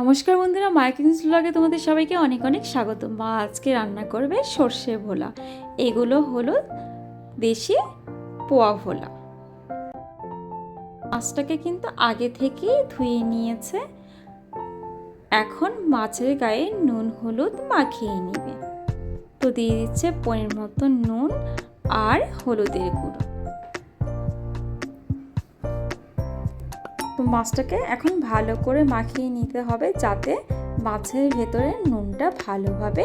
নমস্কার বন্ধুরা মার্কিংস ব্লগে তোমাদের সবাইকে অনেক অনেক স্বাগত মা আজকে রান্না করবে সর্ষে ভোলা। এগুলো হলো দেশি পোয়া ভোলা। মাছটাকে কিন্তু আগে থেকেই ধুয়ে নিয়েছে। এখন মাছের গায়ে নুন হলুদ মাখিয়ে নেবে। তো দিয়ে দিচ্ছে পনেরো মতো নুন আর হলুদের গুঁড়ো। মাছটাকে এখন ভালো করে মাখিয়ে নিতে হবে যাতে মাছের ভেতরে নুনটা ভালোভাবে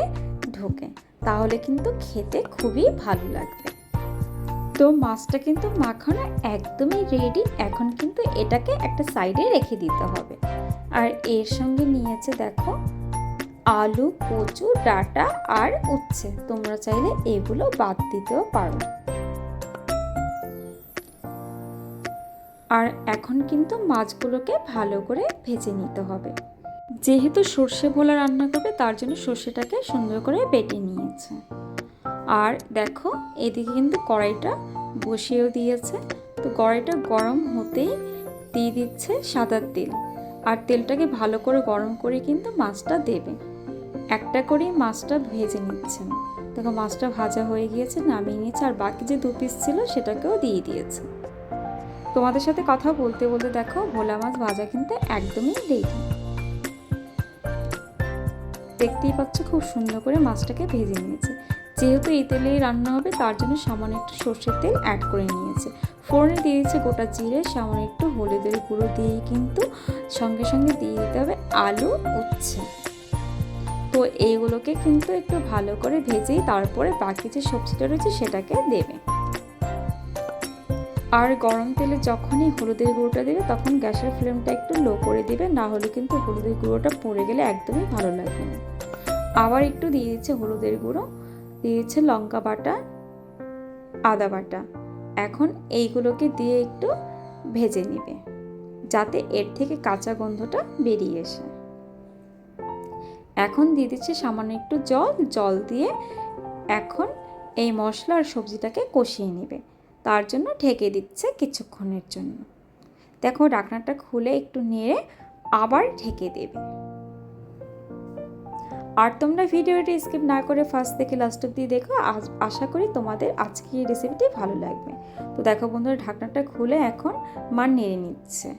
ঢোকে। তাহলে কিন্তু খেতে খুবই ভালো লাগবে। তো মাছটা কিন্তু মাখানো একদমই রেডি এখন কিন্তু এটাকে একটা সাইডে রেখে দিতে হবে। আর এর সঙ্গে নিয়েছে দেখো আলু, কচু, ডাটা আর উচ্ছে। তোমরা চাইলে এগুলো বাদ দিতেও পারো। আর এখন কিন্তু মাছগুলোকে ভালো করে ভেজে নিতে হবে। যেহেতু সর্ষে ভোলা রান্না করবে, তার জন্য সর্ষেটাকে সুন্দর করে বেটে নিয়েছে। আর দেখো, এদিকে কিন্তু কড়াইটা বসিয়েও দিয়েছে। তো কড়াইটা গরম হতেই দিয়ে দিচ্ছে সাদা তেল। আর তেলটাকে ভালো করে গরম করে কিন্তু মাছটা দেবে। একটা করেই মাছটা ভেজে নিচ্ছেন দেখো, মাছটা ভাজা হয়ে গিয়েছে, নামিয়ে নিয়েছে। আর বাকি যে দু পিস ছিল, সেটাকেও দিয়ে দিয়েছে। তোমাদের সাথে কথা বলতে বলতে দেখো ভোলা মাছ ভাজা কিন্তু একদমই রেডি দেখতেই পাচ্ছ খুব সুন্দর করে মাছটাকে ভেজে নিয়েছে। যেহেতু এই তেলেই রান্না হবে, তার জন্য সামান্য একটু সর্ষের তেল অ্যাড করে নিয়েছে। ফোড়নে দিয়ে দিচ্ছে গোটা জিরে, সামান্য একটু হলুদের গুঁড়ো দিয়েই কিন্তু সঙ্গে সঙ্গে দিয়ে দিতে হবে আলু উচ্ছে। তো এইগুলোকে কিন্তু একটু ভালো করে ভেজেই তারপরে বাকি যে সবজিটা রয়েছে সেটাকে দেবে। আর গরম তেলে যখনই হলুদের গুঁড়োটা দেবে, তখন গ্যাসের ফ্লেমটা একটু লো করে দেবে। না হলে কিন্তু হলুদের গুঁড়োটা পড়ে গেলে একদমই ভালো লাগবে না। আবার একটু দিয়ে দিচ্ছে হলুদের গুঁড়ো। দিয়ে দিচ্ছে লঙ্কা বাটা, আদা বাটা। এখন এইগুলোকে দিয়ে একটু ভেজে নিবে, যাতে এর থেকে কাঁচা গন্ধটা বেরিয়ে এসে এখন দিয়ে দিচ্ছে সামান্য একটু জল। জল দিয়ে এখন এই মশলা আর সবজিটাকে কষিয়ে নেবে। তার জন্য ঢেকে দিচ্ছে কিছুক্ষণের জন্য। দেখো ঢাকনাটা খুলে একটু নেড়ে আবার ঢেকে দেবে। আর তোমরা ভিডিওটি স্কিপ না করে ফার্স্ট থেকে লাস্ট অব্দি দেখো আশা করি তোমাদের আজকে এই রেসিপিটি ভালো লাগবে। তো দেখো বন্ধুরা, ঢাকনাটা খুলে এখন মা নেড়ে নিচ্ছে।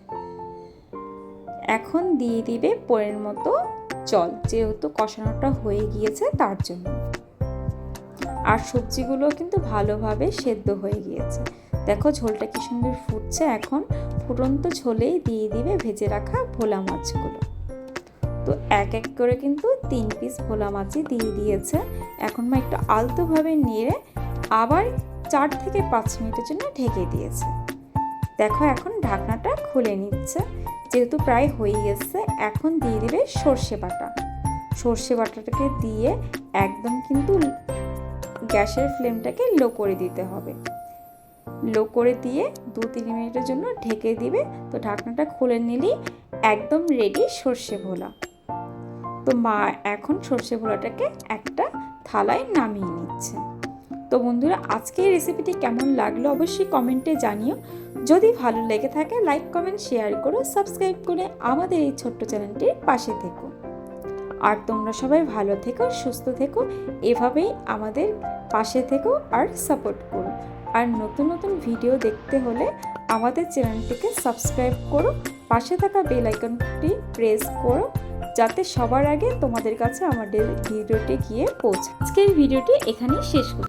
এখন দিয়ে দিবে পরের মতো জল, যেহেতু কষানোটা হয়ে গিয়েছে তার জন্য। আর সবজিগুলো কিন্তু ভালোভাবে সেদ্ধ হয়ে গিয়েছে। দেখো ঝোলটা কি সুন্দর ফুটছে এখন। ফুটন্ত ঝোলেই দিয়ে দিবে ভেজে রাখা ভোলা মাছগুলো। তো এক এক করে কিন্তু তিন পিস ভোলা মাছই দিয়ে দিয়েছে। এখন মা একটু আলতোভাবে নেড়ে আবার চার থেকে পাঁচ মিনিটের জন্য ঢেকে দিয়েছে। দেখো এখন ঢাকনাটা খুলে নিচ্ছে। যেহেতু প্রায় হয়ে গেছে, এখন দিয়ে দিবে সর্ষে বাটা। সর্ষে বাটাটাকে দিয়ে একদম কিন্তু গ্যাসের ফ্লেমটাকে লো করে দিতে হবে। লো করে দিয়ে দু তিন মিনিটের জন্য ঢেকে দিবে। তো ঢাকনাটা খুলে নিলেই একদম রেডি সর্ষে ভোলা। তো মা এখন সর্ষে ভোলাটাকে একটা থালায় নামিয়ে নিচ্ছে। তো বন্ধুরা, আজকে এই রেসিপিটি কেমন লাগল অবশ্যই কমেন্টে জানিও। যদি ভালো লেগে থাকে লাইক কমেন্ট শেয়ার করো সাবস্ক্রাইব করে আমাদের এই ছোট্ট চ্যানেলটির পাশে থেকো। আর তোমরা সবাই ভালো থেকো, সুস্থ থেকো, এভাবেই আমাদের পাশে থেকো আর সাপোর্ট করো। আর নতুন নতুন ভিডিও দেখতে হলে আমাদের চ্যানেলটিকে সাবস্ক্রাইব করো, পাশে থাকা বেল আইকনটি প্রেস করো, যাতে সবার আগে তোমাদের কাছে আমাদের ভিডিওটি গিয়ে পৌঁছে আজকের ভিডিওটি এখানেই শেষ করছি